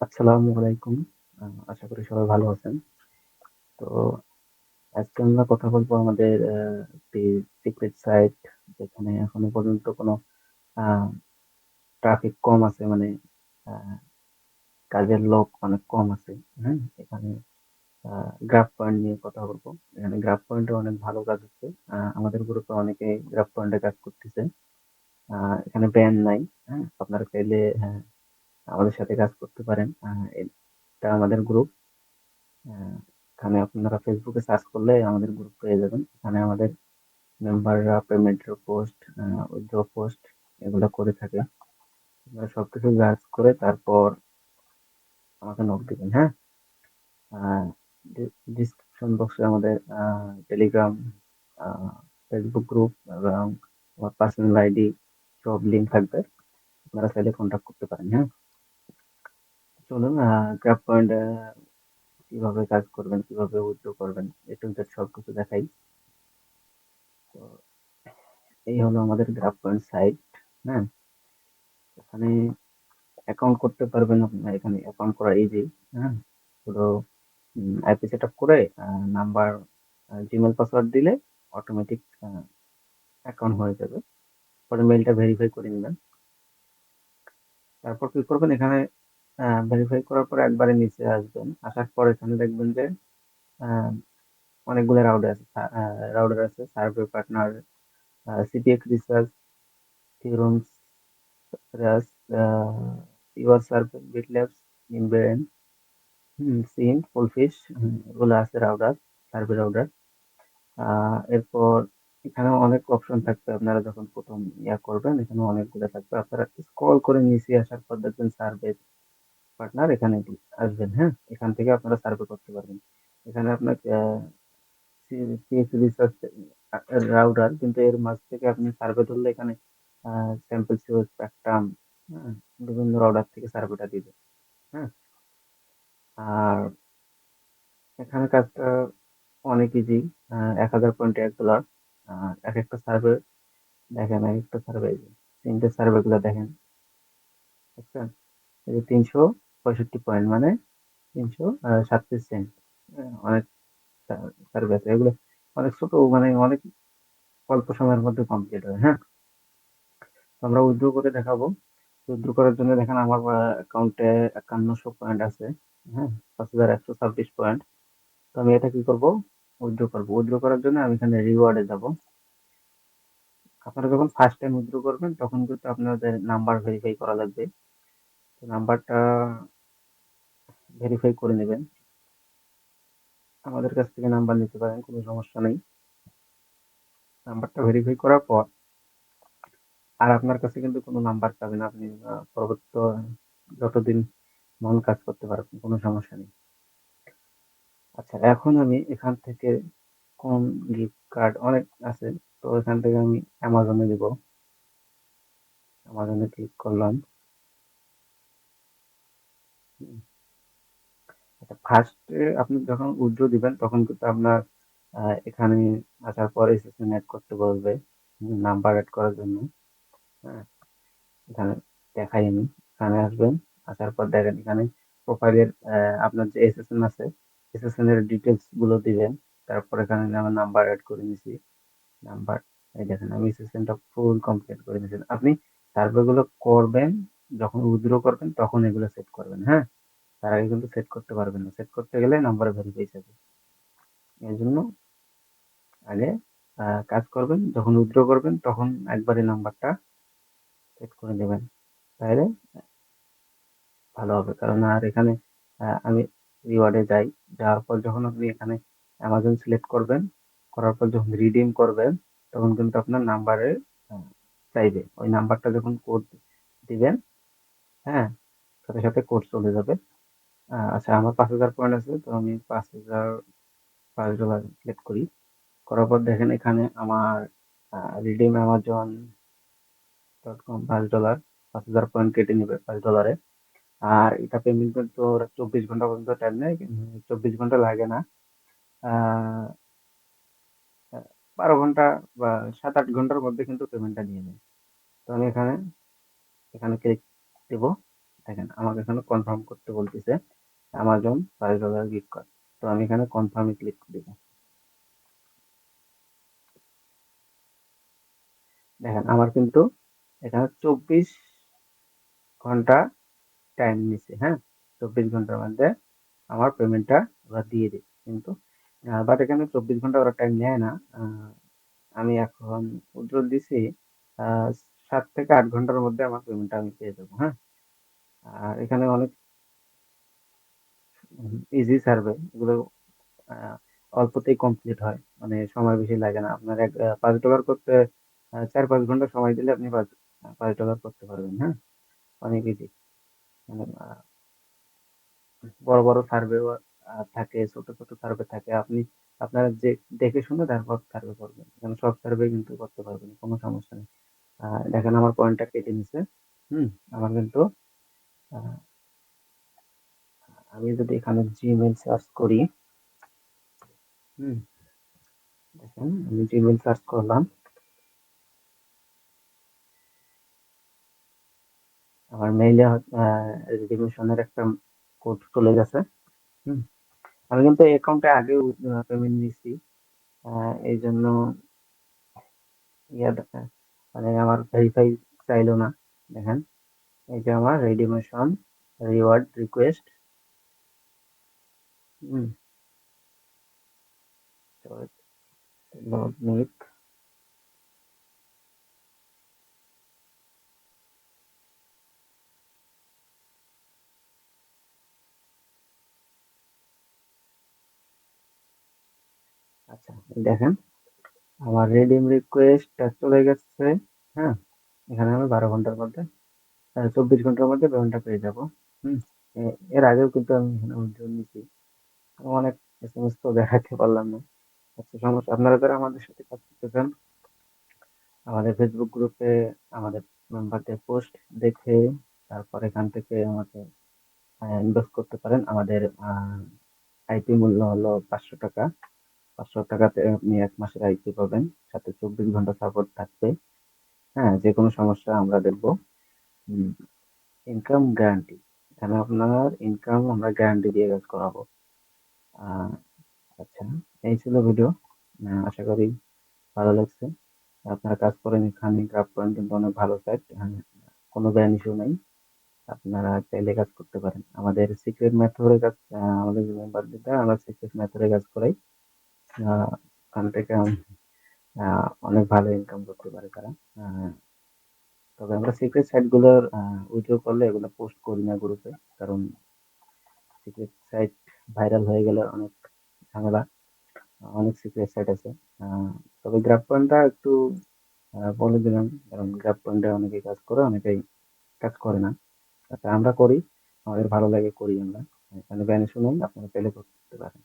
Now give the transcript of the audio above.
আসসালামু আলাইকুম। আশা করি সবাই ভালো আছেন। তো আজকে আমরা কথা বলব আমাদের একটি সিক্রেট সাইট যেখানে এখনও পর্যন্ত কোনো ট্রাফিক কম আছে মানে কাজের লোক অনেক কম আছে। হ্যাঁ? এখানে গ্রাফ পয়েন্ট নিয়ে কথা বলব। এখানে গ্রাফ পয়েন্টে অনেক ভালো কাজ হচ্ছে। আমাদের গ্রুপে অনেকেই গ্রাফ পয়েন্টে কাজ করতেছে। এখানে ব্যান নাই। হ্যাঁ? আপনারা চাইলে হ্যাঁ, আমাদের সাথে কাজ করতে পারেন। এটা আমাদের গ্রুপ। এখানে আপনারা ফেসবুকে সার্চ করলে আমাদের গ্রুপ পেয়ে যাবেন। এখানে আমাদের মেম্বাররা পেমেন্টের পোস্ট, উইথড্র পোস্ট এগুলো করে থাকে। আপনারা সবকিছু জাজ করে তারপর আমাকে নক দিবেন, হ্যাঁ? ডিসক্রিপশন বক্সে আমাদের টেলিগ্রাম, ফেসবুক গ্রুপ এবং আমার পার্সোনাল আইডি সব লিঙ্ক থাকবে। আপনারা চাইলে কন্টাক্ট করতে পারেন, হ্যাঁ? চলুন গ্রাফ পয়েন্ট কীভাবে কাজ করবেন, কীভাবে উইথড্র করবেন এ টু জেড সবকিছু দেখাই। তো এই হলো আমাদের গ্রাফ পয়েন্ট সাইট, হ্যাঁ? এখানে অ্যাকাউন্ট করতে পারবেন আপনারা এখানে অ্যাকাউন্ট করা ইজি, হ্যাঁ? পুরো আইপি সেট আপ করে নাম্বার জিমেল পাসওয়ার্ড দিলে অটোমেটিক অ্যাকাউন্ট হয়ে যাবে। পরে মেইলটা ভেরিফাই করে নেবেন তারপর কি করবেন এখানে ভেরিফাই করার পরে একবারে নিচে আসবেন। আসার পর এখানে দেখবেন যে অনেকগুলো রাউটার আছে। আ রাউটার আছে, survey partner, uh CPX research, theorems, Ras, your survey, BitLabs, ইনভেন, হুম, সিন, ফুলফিশ এগুলো আছে রাউটার, সার্ভে রাউটার। আ এরপর এখানে অনেক অপশন থাকবে আপনারা যখন প্রথম ইয়া করবেন এখানে অনেকগুলো থাকবে। আপনারা স্ক্রল করে নিচে আসার পর দেখবেন সার্ভে পার্টনার এখানে আসবেন, হ্যাঁ? এখান থেকে আপনারা সার্ভে করতে পারবেন। এখানে আপনার রাউটার কিন্তু এর মাঝ থেকে আপনি সার্ভে ধরলে এখানে স্যাম্পল সিওর স্পেকট্রাম? বিভিন্ন রাউটার থেকে সার্ভেটা দিবে, হ্যাঁ? আর এখানে কাজটা অনেক ইজি। আ $১,০০০ পয়েন্টে $১ আ একেকটা সার্ভে দেখেন এক একটা সার্ভে ৩ টে সার্ভে গুলা দেখেন। দেখছেন? এই যে ৩৬৫ পয়েন্ট মানে ৩৩৭ সেন্ট। হ্যাঁ? অনেক সা সার্ভে এগুলো অনেক ছোট মানে অনেক অল্প সময়ের মধ্যে কমপ্লিট হয়, হ্যাঁ? আমরা উইথড্র করে দেখাবো। উইথড্র করার জন্য দেখেন আমার অ্যাকাউন্টে ৫১০০ পয়েন্ট আছে, হ্যাঁ? ৫১২৬ পয়েন্ট। তো আমি এটা কি করব? উইথড্র করব উইথড্র করার জন্য আমি এখানে রিওয়ার্ড যাব। আপনারা যখন ফার্স্ট টাইম উইথড্র করবেন তখন কিন্তু আপনাদের নাম্বার ভেরিফাই করা লাগবে। তো নাম্বারটা ভেরিফাই করে নেবেন আমাদের কাছ থেকে নাম্বার নিতে পারেন, কোনো সমস্যা নেই। নাম্বারটা ভেরিফাই করার পর আর আপনার কাছে কিন্তু কোনো নাম্বার পাবেন আপনি আ পরবর্তীত যতদিন মন কাজ করতে পারবেন, কোনো সমস্যা নেই। আচ্ছা এখন আমি এখান থেকে কোন গিফট কার্ড অনেক আছে। তো এখান থেকে আমি অ্যামাজনে দিব। অ্যামাজনে ক্লিক করলাম। আচ্ছা ফার্স্ট আপনি যখন উইথড্র দিবেন তখন কিন্তু আপনার এখানে আসার পরে এসএসএন এড করতে বলবে। নাম্বার এড করার জন্য। হ্যাঁ? এখানে দেখাই আমি। এখানে আসবেন। আসার পর দেখেন এখানে প্রোফাইলের আপনার যে এসএসএন আছে, এসএসএন এর ডিটেইলসগুলো দিবেন। তারপর এখানে আমার নাম্বার এড করে নিছি। নাম্বার এই দেখেন আমি এসএসএনটা ফুল কমপ্লিট করে নিয়েছি। আপনি সার্ভে গুলো করবেন, যখন উইথড্র করবেন তখন এগুলো সেট করবেন, হ্যাঁ? তার কিন্তু সেট করতে পারবেন না। সেট করতে গেলে নাম্বার ভেরিফাই চাবে। এজন্য আগে কাজ করবেন, যখন উইথড্র করবেন তখন একবারে নাম্বারটা সেট করে নিবেন। তাহলে ভালো হবে। কারণ আর এখানে আমি রিওয়ার্ডে যাই। যাওয়ার পর যখন আপনি এখানে অ্যামাজন সিলেক্ট করবেন, করার পর যখন রিডিম করবেন তখন কিন্তু আপনার নাম্বারে চাইবে। ওই নাম্বারটা যখন কোড দিবেন, হ্যাঁ? সাথে, সাথে কোড চলে যাবে। আচ্ছা আমার ৫০০০ পয়েন্ট আছে। তো আমি ৫০০০ $৫ সিলেক্ট করি। করার পর দেখেন এখানে আমার redeem Amazon dot com $৫ ৫০০০ point কেটে নিবে $৫ এ। আর এটা পেমেন্ট কিন্তু ওরা ২৪ ঘণ্টা পর্যন্ত টাইম নেয়। কিন্তু ২৪ ঘণ্টা লাগে না। ১২ ঘণ্টা বা ৭-৮ ঘণ্টার মধ্যে কিন্তু পেমেন্টটা নিয়ে নেয়। তো আমি এখানে, এখানে ক্লিক দিব। দেখেন আমাকে এখানে কনফার্ম করতে বলতেছে Amazon five dollar gift card তো আমি এখানে কনফার্মে ক্লিক দিব। দেখেন, আমার কিন্তু এখানে চব্বিশ ঘণ্টা টাইম নিছে হ্যাঁ? চব্বিশ ঘণ্টার মধ্যে আমার পেমেন্টটা ওরা দিয়ে দিবে কিন্তু বাট এখানে চব্বিশ ঘণ্টা ওরা টাইম নেয় না। আমি এখন উজ্জ্বল দিছি সাত থেকে আট ঘণ্টার মধ্যে আমার পেমেন্টটা আমি পেয়ে যাব হ্যাঁ? আর এখানে অনেক ইজি সার্ভে এগুলো অল্পতেই কমপ্লিট হয়। মানে সময় বেশি লাগে না। আপনার এক পাঁচ ডলার করতে চার পাঁচ ঘণ্টা সময় দিলে আপনি পাঁচ পাঁচ ডলার করতে পারবেন হ্যাঁ? অনেক ইজি মানে বড় বড় সার্ভে থাকে, ছোট ছোট সার্ভে থাকে। আপনি, আপনারা যে, দেখে শুনে তারপর সার্ভে করবেন। কারণ সব সার্ভে কিন্তু করতে পারবেন, কোনো সমস্যা নেই। দেখেন আমার পয়েন্টটা কেটে নিছে, হুম? আমার কিন্তু আমি যদি এখানে জিমেল সার্চ করি হুম। দেখেন আমি জিমেল সার্চ করলাম। আমার মেইলে রিডিমিশনের একটা কোড চলে গেছে। হুম। আমি কিন্তু অ্যাকাউন্টে আগে পেমেন্ট নিছি এই জন্য ইয়া মানে আমার ভেরিফাই চাইলো না। দেখেন এই যে আমার রেডিমেশন রিওয়ার্ড রিকোয়েস্ট আচ্ছা দেখেন, আমার রেডিম রিকোয়েস্ট চলে গেছে হ্যাঁ? এখানে আমি বারো ঘণ্টার মধ্যে চব্বিশ ঘণ্টার মধ্যে পেমেন্টটা পেয়ে যাব, হুম? এর আগেও কিন্তু আমি এখানে নিচ্ছি অনেক এস এম তো দেখাতে পারলাম না। আচ্ছা সমস্যা। আপনারা যারা আমাদের সাথে কাজ করতে চান আমাদের ফেসবুক গ্রুপে আমাদের মেম্বারদের পোস্ট দেখে তারপর এখান থেকে আমাকে ইনভেস্ট করতে পারেন। আমাদের আইপি মূল্য হলো পাঁচশো টাকা। পাঁচশো টাকাতে আপনি এক মাসের আইপি পাবেন। সাথে চব্বিশ ঘণ্টা সাপোর্ট থাকবে। হ্যাঁ যে কোনো সমস্যা আমরা দেখব। ইনকাম গ্যারান্টি এখানে আপনার ইনকাম আমরা গ্যারান্টি দিয়ে কাজ করাবো। আচ্ছা এই ছিল ভিডিও আশা করি ভালো লাগছে। আপনারা কাজ করেন এখানে ক্রাফট পয়েন্ট কিন্তু অনেক ভালো সাইট কোনো ব্যান ইস্যু নেই। আপনারা চাইলে কাজ করতে পারেন। আমাদের সিক্রেট মেথডে কাজ আমাদের মেম্বারদের আমরা সিক্রেট মেথডে কাজ করাই। ওখান থেকে অনেক ভালো ইনকাম করতে পারে তারা। তবে আমরা সিক্রেট সাইটগুলোর উইথড্র করলে এগুলো পোস্ট করি না গ্রুপে কারণ সিক্রেট সাইট ভাইরাল হয়ে গেলে অনেক ঝামেলা, অনেক সিক্রেট সাইট আছে। তবে গ্রাফ পয়েন্টটা একটু বলে দিলাম, কারণ গ্রাফ পয়েন্টে অনেকেই কাজ করে, অনেকেই কাজ করে না। আমরা করি, আমাদের ভালো লাগে করি আমরা। এখানে ব্যানে শুনুন, আপনারা চাইলে করতে পারেন।